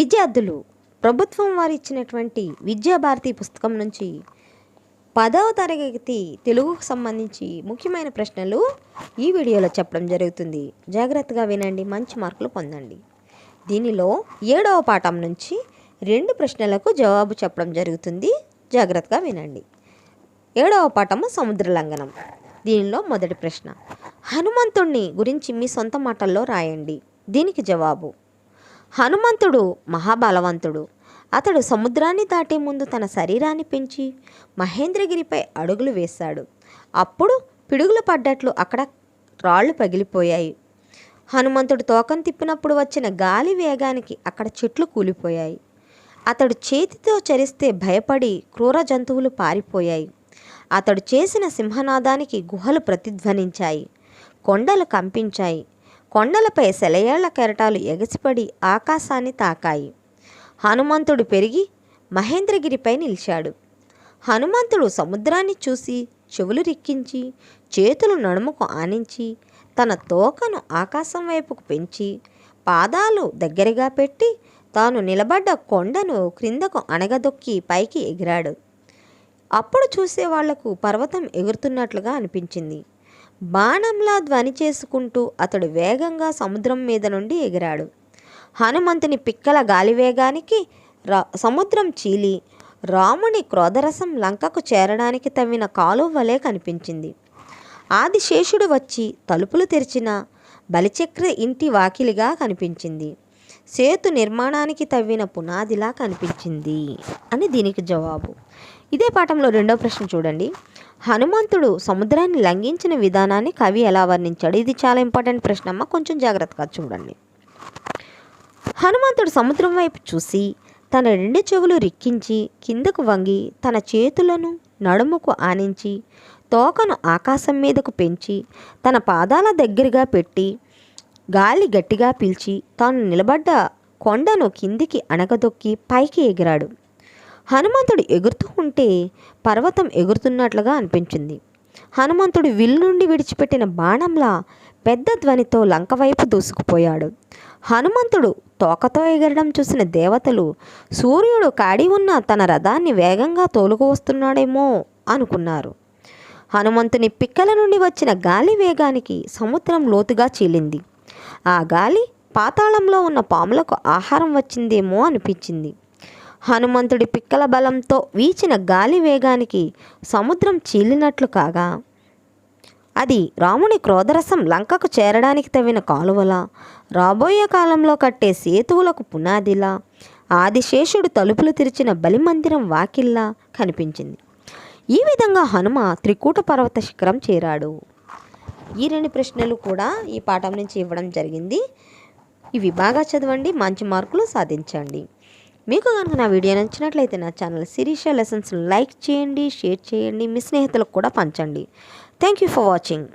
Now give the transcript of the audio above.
విద్యార్థులు ప్రభుత్వం వారు ఇచ్చినటువంటి విద్యాభారతి పుస్తకం నుంచి పదవ తరగతి తెలుగుకు సంబంధించి ముఖ్యమైన ప్రశ్నలు ఈ వీడియోలో చెప్పడం జరుగుతుంది. జాగ్రత్తగా వినండి మంచి మార్కులు పొందండి. దీనిలో ఏడవ పాఠం నుంచి రెండు ప్రశ్నలకు జవాబు చెప్పడం జరుగుతుంది. జాగ్రత్తగా వినండి. ఏడవ పాఠము సముద్ర లంఘనం. దీనిలో మొదటి ప్రశ్న హనుమంతుణ్ణి గురించి మీ సొంత మాటల్లో రాయండి. దీనికి జవాబు హనుమంతుడు మహాబలవంతుడు. అతడు సముద్రాన్ని దాటే ముందు తన శరీరాన్ని పెంచి మహేంద్రగిరిపై అడుగులు వేశాడు. అప్పుడు పిడుగులు పడ్డట్లు అక్కడ రాళ్ళు పగిలిపోయాయి. హనుమంతుడు తోకను తిప్పినప్పుడు వచ్చిన గాలి వేగానికి అక్కడ చెట్లు కూలిపోయాయి. అతడు చేతితో చరిస్తే భయపడి క్రూర జంతువులు పారిపోయాయి. అతడు చేసిన సింహనాదానికి గుహలు ప్రతిధ్వనించాయి. కొండలు కంపించాయి. కొండలపై సెలయేళ్ళ కెరటాలు ఎగసిపడి ఆకాశాన్ని తాకాయి. హనుమంతుడు పెరిగి మహేంద్రగిరిపై నిలిచాడు. హనుమంతుడు సముద్రాన్ని చూసి చెవులు రిక్కించి చేతులు నడుముకు ఆనించి తన తోకను ఆకాశం వైపుకు పెంచి పాదాలు దగ్గరగా పెట్టి తాను నిలబడ్డ కొండను క్రిందకు అణగదొక్కి పైకి ఎగిరాడు. అప్పుడు చూసే వాళ్ళకు పర్వతం ఎగురుతున్నట్లుగా అనిపించింది. బాణంలా ధ్వని చేసుకుంటూ అతడు వేగంగా సముద్రం మీద నుండి ఎగిరాడు. హనుమంతుని పిక్కల గాలివేగానికి రా సముద్రం చీలి రాముని క్రోధరసం లంకకు చేరడానికి తవ్విన కాలువ వలె కనిపించింది. ఆదిశేషుడు వచ్చి తలుపులు తెరిచిన బలిచక్ర ఇంటి వాకిలిగా కనిపించింది. సేతు నిర్మాణానికి తవ్విన పునాదిలా కనిపించింది అని దీనికి జవాబు. ఇదే పాఠంలో రెండో ప్రశ్న చూడండి. హనుమంతుడు సముద్రాన్ని లంఘించిన విధానాన్ని కవి ఎలా వర్ణించాడు? ఇది చాలా ఇంపార్టెంట్ ప్రశ్న అమ్మ. కొంచెం జాగ్రత్తగా చూడండి. హనుమంతుడు సముద్రం వైపు చూసి తన రెండు చెవులు రిక్కించి కిందకు వంగి తన చేతులను నడుముకు ఆనించి తోకను ఆకాశం మీదకు పెంచి తన పాదాల దగ్గరగా పెట్టి గాలి గట్టిగా పీల్చి తాను నిలబడ్డ కొండను కిందికి అణగదొక్కి పైకి ఎగిరాడు. హనుమంతుడు ఎగురుతూ ఉంటే పర్వతం ఎగురుతున్నట్లుగా అనిపించింది. హనుమంతుడు విల్లు నుండి విడిచిపెట్టిన బాణంలా పెద్ద ధ్వనితో లంక వైపు దూసుకుపోయాడు. హనుమంతుడు తోకతో ఎగరడం చూసిన దేవతలు సూర్యుడు కాడి ఉన్న తన రథాన్ని వేగంగా తోలుకు వస్తున్నాడేమో అనుకున్నారు. హనుమంతుని పిక్కల నుండి వచ్చిన గాలి వేగానికి సముద్రం లోతుగా చీలింది. ఆ గాలి పాతాళంలో ఉన్న పాములకు ఆహారం వచ్చిందేమో అనిపించింది. హనుమంతుడి పిక్కల బలంతో వీచిన గాలి వేగానికి సముద్రం చీలినట్లు కాగా అది రాముని క్రోధరసం లంకకు చేరడానికి తవ్విన కాలువలా రాబోయే కాలంలో కట్టే సేతువులకు పునాదిలా ఆదిశేషుడు తలుపులు తెరిచిన బలిమందిరం వాకిల్లా కనిపించింది. ఈ విధంగా హనుమ త్రికూట పర్వత శిఖరం చేరాడు. ఈ రెండు ప్రశ్నలు కూడా ఈ పాఠం నుంచి ఇవ్వడం జరిగింది. ఇవి బాగా చదవండి మంచి మార్కులు సాధించండి. మీకు కనుక నా వీడియో నచ్చినట్లయితే నా ఛానల్ శిరీష లెసన్స్ లైక్ చేయండి షేర్ చేయండి మీ స్నేహితులకు కూడా పంచండి. Thank you for watching.